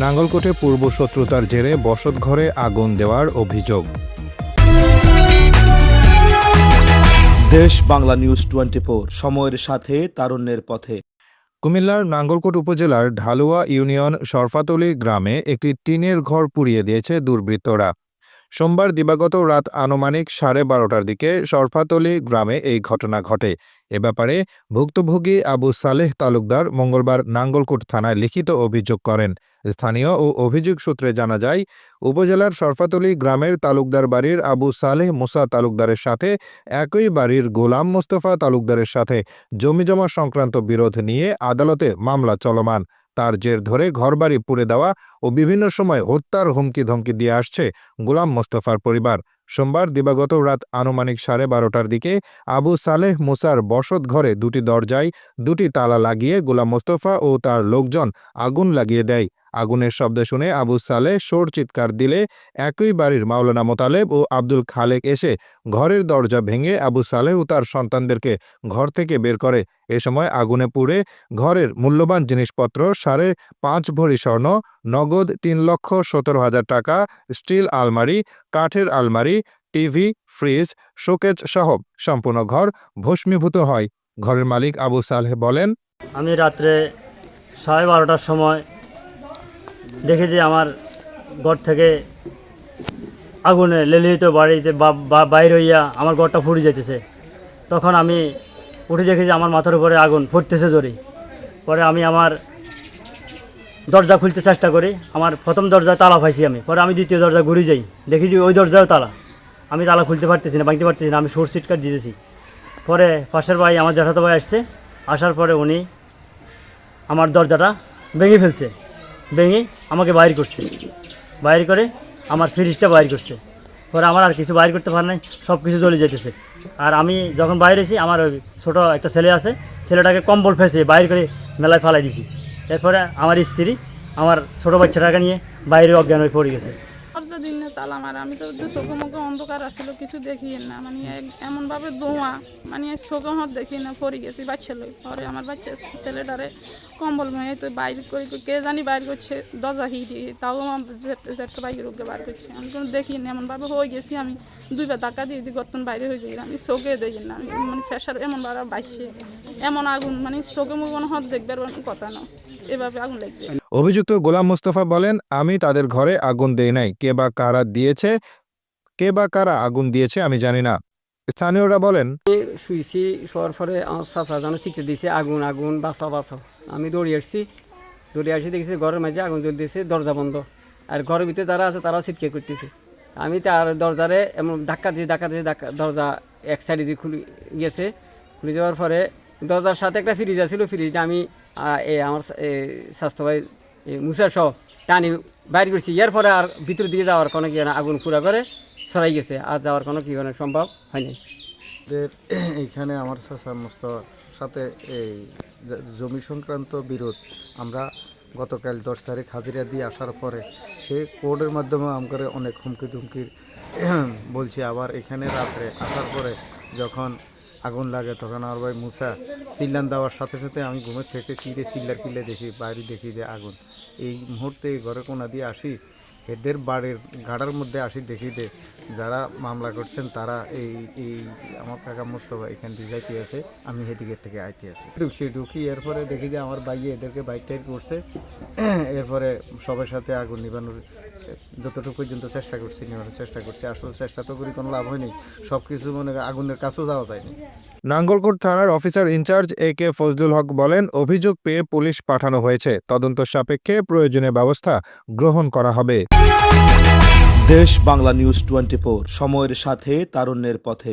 নাঙ্গলকোটে পূর্ব শত্রুতার জেরে বসত ঘরে আগুন দেওয়ার অভিযোগ। দেশ বাংলা নিউজ টোয়েন্টি সময়ের সাথে তারুণ্যের পথে। কুমিল্লার নাঙ্গলকোট উপজেলার ঢালুয়া ইউনিয়ন সরফাতলি গ্রামে একটি টিনের ঘর পুড়িয়ে দিয়েছে দুর্বৃত্তরা। সোমবার দিবাগত রাত আনুমানিক সাড়ে বারোটার দিকে সরফাতলি গ্রামে এই ঘটনা ঘটে। এ ব্যাপারে ভুক্তভোগী আবু সালেহ তালুকদার মঙ্গলবার নাঙ্গলকোট থানায় লিখিত অভিযোগ করেন। স্থানীয় ও অভিযোগ সূত্রে জানা যায়, উপজেলার সরফাতলি গ্রামের তালুকদার বাড়ির আবু সালেহ মুসা তালুকদারের সাথে একই বাড়ির গোলাম মোস্তফা তালুকদারের সাথে জমিজমা সংক্রান্ত বিরোধ নিয়ে আদালতে মামলা চলমান। তার জের ধরে ঘরবাড়ি পুড়ে দেওয়া ও বিভিন্ন সময় হত্যার হুমকি ধমকি দিয়ে আসছে গোলাম মোস্তফার পরিবার। সোমবার দিবাগত রাত আনুমানিক সাড়ে বারোটার দিকে আবু সালেহ মুসার বসত ঘরে দুটি দরজায় দুটি তালা লাগিয়ে গোলাম মোস্তফা ও তার লোকজন আগুন লাগিয়ে দেয়। আগুনের শব্দ শুনে আবু সালে সোর চিৎকার দিলে একই বাড়ির মাওলানা মোতালেব ও আব্দুল খালেক এসে ঘরের দরজা ভেঙে আবু সালেহ ও তার সন্তানদেরকে ঘর থেকে বের করে। এ সময় আগুনে পুড়ে ঘরের মূল্যবান জিনিসপত্র, সাড়ে পাঁচ ভরি স্বর্ণ, নগদ তিন লক্ষ সতেরো হাজার টাকা, স্টিল আলমারি, কাঠের আলমারি, টিভি, ফ্রিজ, শোকেজ সহ সম্পূর্ণ ঘর ভস্মীভূত হয়। ঘরের মালিক আবু সালেহ বলেন, আমি রাত্রে সাড়ে বারোটার সময় দেখি যে আমার ঘর থেকে আগুনে লেলিত বাড়িতে বাইরে হইয়া আমার ঘরটা ফুটে যেতেছে তখন আমি উঠে দেখি যে আমার মাথার উপরে আগুন ফুটতেছে জোরে। পরে আমি আমার দরজা খুলতে চেষ্টা করি। আমার প্রথম দরজা তালা পাইছি আমি। পরে আমি দ্বিতীয় দরজা ঘুরে যাই। দেখি যে ওই দরজাও তালা। আমি তালা খুলতে পারতেছি না, ভাঙতে পারতেছি না, আমি সোর সিটকাট দিতেছি। পরে পাশের ভাই, আমার জ্যাঠাতো ভাই আসছে। আসার পরে উনি আমার দরজাটা ভেঙে ফেলছে। ভেঙে আমাকে বাইর করছে। বাইর করে আমার ফ্রিজটা বাইর করছে। পরে আমার আর কিছু বাইর করতে পারে নাই সব কিছু জ্বলে যেতেছে আর আমি যখন বাইরে এসি আমার ওই ছোটো একটা ছেলে আছে, ছেলেটাকে কম্বল ফেসে বাইর করে মেলায় ফালাই দিছি। এরপরে আমার স্ত্রী আমার ছোটো বাচ্চাটাকে নিয়ে বাইরে অজ্ঞান হয়ে পড়ে গেছে। দরজা দিন না তালা মারা। আমি তো চোখে মুখে অন্ধকার আসছিল কিছু দেখি না। মানে এমনভাবে ধোঁয়া মানে চোখে হাত দেখি না, পড়ে গেছি বাচ্চা লোক পরে আমার বাচ্চা ছেলেটারে কম্বল মেয়ে তো বাইর করে কে জানি বাইর করছে, দরজা হিটি তাও আমার জেঠটা বাইরের ওকে বাইর করছে। আমি কোনো দেখি না, এমনভাবে হয়ে গেছি আমি। দুইবার ধাক্কা দিয়ে দিই গর্তন বাইরে হয়ে যাই আমি চোখে দেখি না। আমি মানে প্রেশার এমনভাবে বাইসে। এমন আগুন মানে চোখে মুখে কোনো হাত দেখবে আর কথা না। এভাবে আগুন লাগছে। অভিযুক্ত গোলাম মোস্তফা বলেন আমি তাদের ঘরে আগুন দেই নাই। কে বা কারা দিয়েছে কে বা কারা আগুন দিয়েছে আমি জানি না। স্থানীয়রা বলেন শুয়েছি শোয়ার পরে আমার চাচা যেন শিখতে দিয়েছে আগুন আগুন বাঁচাও বাঁচাও। আমি দৌড়িয়ে আসছি। দৌড়িয়ে আসি দেখেছি ঘরের মাঝে আগুন জ্বল দিয়েছে দরজা বন্ধ। আর ঘরের ভিতরে যারা আছে তারাও চিৎকার করতেছে। আমি তার দরজারে এমন ধাক্কা দিয়ে ধাক্কা দিয়ে ধাক্কা দরজা এক সাইডে দিয়ে খুলে গেছে। খুলে যাওয়ার পরে দরজার সাথে একটা ফ্রিজ আছিল ফ্রিজটা আমি আহ, এ আমার স্বাস্থ্য ভাই মুসার সহ টানি বাইর করছি। এর পরে আর ভিতর দিকে যাওয়ার কোনো কি আগুন পুরা করে সরাই গেছে। আর যাওয়ার কোনো কি কোনো সম্ভব হয়নি এইখানে আমার চাচা মোস্তফার সাথে এই জমি সংক্রান্ত বিরোধ আমরা গতকাল দশ তারিখ হাজিরা দিয়ে আসার পরে সে কোর্টের মাধ্যমে আমাকে অনেক হুমকি টুমকির বলছি আবার এখানে রাত্রে আসার পরে যখন আগুন লাগে, তখন আমার ভাই মুসা সিল্লান দেওয়ার সাথে সাথে আমি ঘুমের থেকে কিরে সিল্লার কিলে দেখি, বাইরে দেখি যে আগুন। এই মুহূর্তে ঘরে কোনা দিয়ে আসি, এদের বাড়ির গাড়ার মধ্যে আসি দেখি যে যারা মামলা করছেন, তারা এই এই আমার কাকা মোস্তফা এখান দিয়ে যাইতে আছে, আমি সেদিকের থেকে আইতে আছি। ঢুকছি, ঢুকি এরপরে দেখি যে আমার বাইয়ে এদেরকে বাইক টাইর করছে। এরপরে সবার সাথে আগুন নিবানোর যতটুকু পর্যন্ত চেষ্টা করছি নিবানোর চেষ্টা করছি আসলে চেষ্টা তো করি কোনো লাভ হয়নি। সব কিছু মনে আগুনের কাছেও যাওয়া যায়নি। নাঙ্গলকোট থানার officer in charge A K Fazlul Haque বলেন অভিযোগ পেয়ে পুলিশ পাঠানো হয়েছে। তদন্ত সাপেক্ষে প্রয়োজনীয় ব্যবস্থা গ্রহণ করা হবে। দেশ বাংলা নিউজ টোয়েন্টি সময়ের সাথে তারুণ্যের পথে।